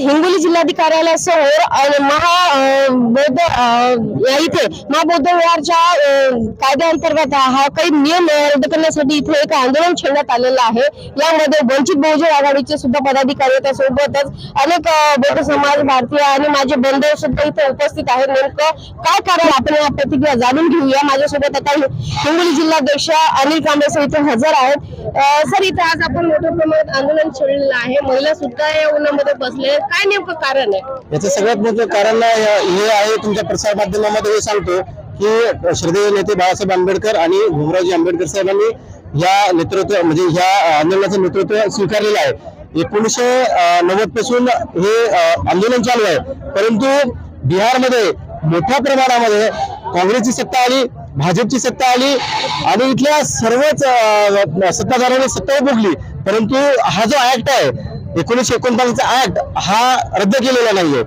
हिंगोली अ, महा बौद्ध या इथे महाबौद्ध विहारच्या कायद्याअंतर्गत हा काही नियम रद्द करण्यासाठी इथे एक आंदोलन छेडण्यात आलेलं आहे. यामध्ये वंचित बहुजन आघाडीचे सुद्धा पदाधिकारी त्यासोबतच अनेक बौद्ध समाज भारतीय आणि माझे बंधू सुद्धा इथे उपस्थित आहेत. नेमकं काय कारण आपण या प्रतिक्रिया जाणून घेऊया? माझ्यासोबत आता हिंगोली जिल्हाध्यक्ष अनिल कांबळे इथे हजर आहेत. सर इथे आज आपण मोठ्या प्रमाणात आंदोलन छेडलेलं आहे. महिला सुद्धा या उन्हामध्ये बसले काय नेमकं कारण आहे? याचं सगळ्यात मोठं कारण हे आहे तुमच्या प्रसार माध्यमामध्ये हे सांगतो की श्रद्धेय नेते बाळासाहेब आंबेडकर आणि भीमरावजी आंबेडकर साहेबांनी या नेतृत्व म्हणजे ह्या आंदोलनाचं नेतृत्व स्वीकारलेलं आहे. एकोणीसशे नव्वदपासून हे आंदोलन चालू आहे. परंतु बिहारमध्ये मोठ्या प्रमाणामध्ये काँग्रेसची सत्ता आली. भाजपची सत्ता आली आणि इथल्या सर्वच सत्ताधाऱ्यांनी सत्ता भोगली परंतु हा जो ऍक्ट आहे एकोणीसशे एकोणपन्नासचा ऍक्ट हा रद्द केलेला नाहीये.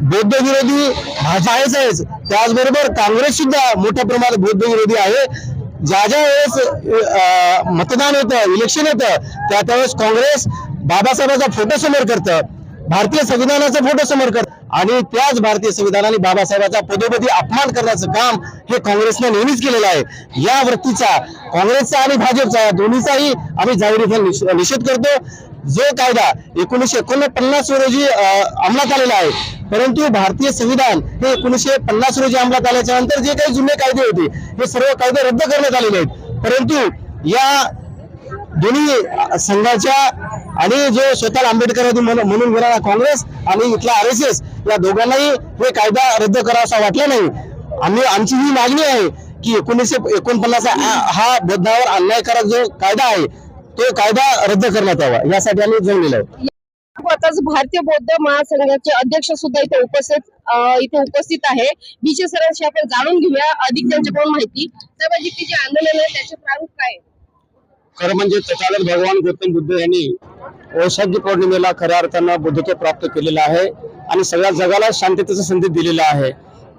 बौद्ध विरोधी भाजप आहेच आहेच. त्याचबरोबर काँग्रेस सुद्धा मोठ्या प्रमाणात बौद्ध विरोधी आहे. ज्या ज्या वेळेस मतदान होतं इलेक्शन येतं त्या त्यावेळेस काँग्रेस बाबासाहेबांचा फोटो समोर करतं. भारतीय संविधानाचा फोटो समोर करतं. आणि त्याच भारतीय संविधानाने बाबासाहेबांचा पदोपदी अपमान करण्याचं काम हे काँग्रेसने नेहमीच केलेलं आहे. या वृत्तीचा काँग्रेसचा आणि भाजपचा दोन्हीचाही आम्ही जाहीर निषेध करतो. जो कायदा एकोणीसशे एकोणपन्नास रोजी अंमलात आलेला आहे परंतु भारतीय संविधान हे एकोणीसशे पन्नास रोजी अंमलात आल्याच्यानंतर जे काही जुने कायदे होते हे सर्व कायदे रद्द करण्यात आलेले आहेत. परंतु या दोन्ही संघाच्या आणि जो स्वतःला आंबेडकर म्हणून घेणारा काँग्रेस आणि इथला आर एस एस या दोघांनाही हे कायदा रद्द करावासा वाटला नाही. आम्ही आमची ही मागणी आहे की एकोणीसशे एकोणपन्नास हा बौद्धावर अन्यायकारक जो कायदा आहे तो कायदा रद्द करण्यात यावा. यासाठी आम्ही जमलेलो आहे आताच भारतीय बौद्ध महासंघाचे अध्यक्ष सुद्धा इथे उपस्थित इथे उपस्थित आहे. बीचे सरांशी आपण जाणून घेऊया अधिक त्यांच्याकडून माहिती. साहेबांची ती जे आंदोलन आहे त्याचे प्रारूप काय आहे? खरं म्हणजे तथागत भगवान गौतम बुद्ध यांनी वैशाखी पौर्णिमेला खऱ्या अर्थानं बुद्धत्व प्राप्त केलेलं आहे आणि सगळ्या जगाला शांततेचा संदेश दिलेला आहे.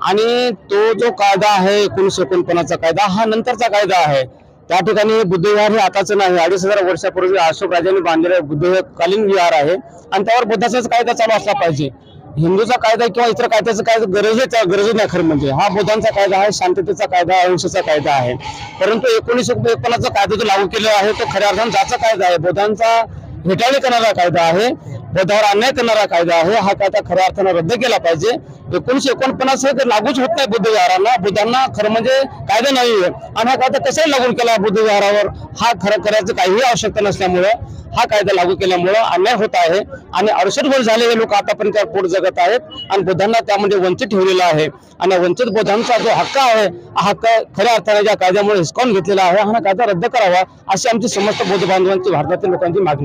आणि तो जो कायदा आहे एकोणीसशे एकोणपन्नासचा कायदा हा नंतरचा कायदा आहे. त्या ठिकाणी बुद्धविहार हे आताचं नाही अडीच हजार वर्षापूर्वी अशोक राजांनी बांधलेलं बुद्धकालीन विहार आहे. आणि त्यावर बुद्धाचाच कायदा चालू असला पाहिजे. हिंदूचा कायदा किंवा इतर कायद्याचं कायदा गरजेचा गरज नाही खरं म्हणजे. हा बुद्धांचा कायदा आहे शांततेचा कायदा अहिंसेचा कायदा आहे. परंतु एकोणीसशे एकोणपन्नासचा कायदा जो लागू केलेला आहे तो खऱ्या अर्थानं ज्याचा कायदा आहे. बुद्धांचा हेटाळणी करणारा कायदा आहे बुद्धावर अन्याय करणारा कायदा आहे हा कायदा खऱ्या अर्थानं रद्द केला पाहिजे. एकोणीशे एकोणपन्नास हे तर लागूच होत नाही बुद्ध विहारांना बुद्धांना खरं म्हणजे कायदा आहे आणि हा कायदा कसाही लागू केला बुद्ध विहारावर हा खरं करायचं काहीही आवश्यकता नसल्यामुळं हा कायदा लागू केल्यामुळं अन्याय होत आहे. आणि अडसठ वर्ष झालेले लोक आतापर्यंत त्या पोट जगत आहेत आणि बुद्धांना त्यामध्ये वंचित ठेवलेला आहे. आणि वंचित बुद्धांचा जो हक्क आहे हा हक्क खऱ्या अर्थाने ज्या कायद्यामुळे हिसकावून घेतलेला आहे हा कायदा रद्द करावा अशी आमची समस्त बौद्ध बांधवांची भारतातील लोकांची मागणी